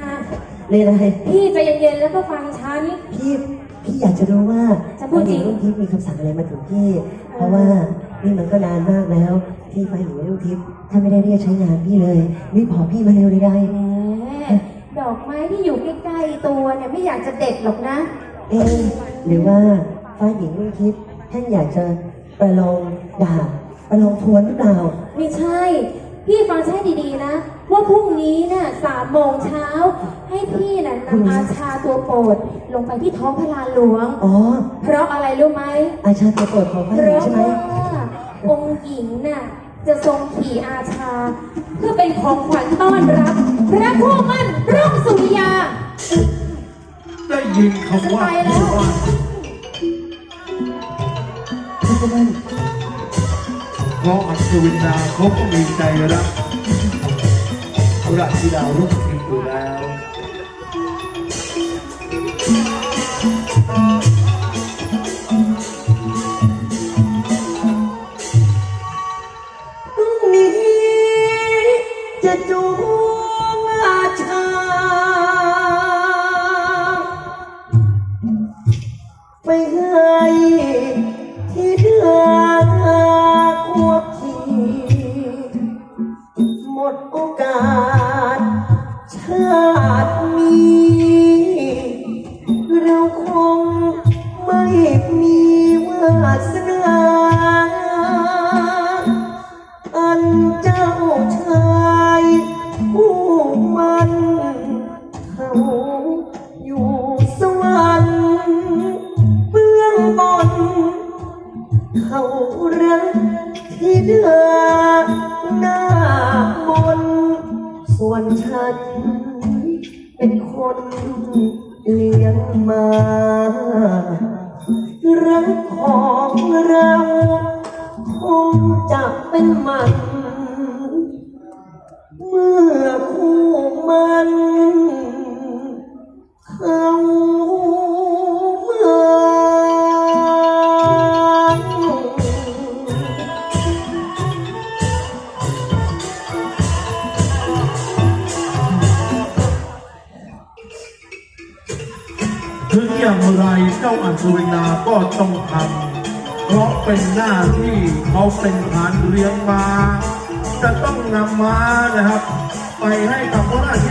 นะเรียนอะไร พี่ใจเย็นๆแล้วก็ฟังฉัน พี่พี่อยากจะรู้ว่าจะพูดจริงฝ่ายหญิลูกทิพย์มีคำสั่งอะไรมาถึงพี่ เพราะว่านี่มันก็นานมากแล้ว ที่ฝ่ายหญิงลูกทิพย์ถ้าไม่ได้เรียกใช้งานพี่เลยนี่พอพี่มาเร็วเลยได้แหมดอกไม้ที่อยู่ใกล้ๆตัวเนี่ยไม่อยากจะเด็ดหรอกนะ เอ๊ะหรือว่าฝ่ายหญิงลูกทิพย์ท่านอยากจะประลองดาบประลองทวนหรือเปล่า ไม่ใช่ พี่ฟังฉันให้ดีๆนะ ว่าพรุ่งนี้น่ะสามโมงเช้า ให้พี่น่ะพรุ่งนำนี้ อาชาตัวโปรดลงไปที่ท้องพระลานหลวง อ๋อ เพราะอะไรรู้ไหมอาชาตัวโปรดของฝ่ายเพหญิงราะใช่ไหมว่าองค์หญิงน่ะจะทรงขี่อาชา เพื่อเป็นของขวัญต้อนรับ พระผู้มั่นรุ่งสุริยา ได้ยินคำว่าจะไปแล้วผู้ว่าพี่ก็นั่น เพราะอัศวินดาเขาก็มีใจรักราชธิดารุ่งทิพย์อยู่แล้วพรุ่งนี้จะจูงอาชา ไปห้ที่ ดโอกาสชาตินี้ เราคงไม่มีวาสนาอันเจ้าชายผู้มันเขาอยู่สวรรค์เบื้องบน เขารักที่เดือ ฉัน เป็นคนเลี้ยงมา รักของเราคงจะเป็นมัน เมื่อคู่มัน ถึงอย่างไรเจ้าอัศวินาก็ต้องทำเพราะเป็นหน้าที่เขาเป็นฐานเลี้ยงมาจะต้องนำมานะครับ ไปให้กับพระราชธิดา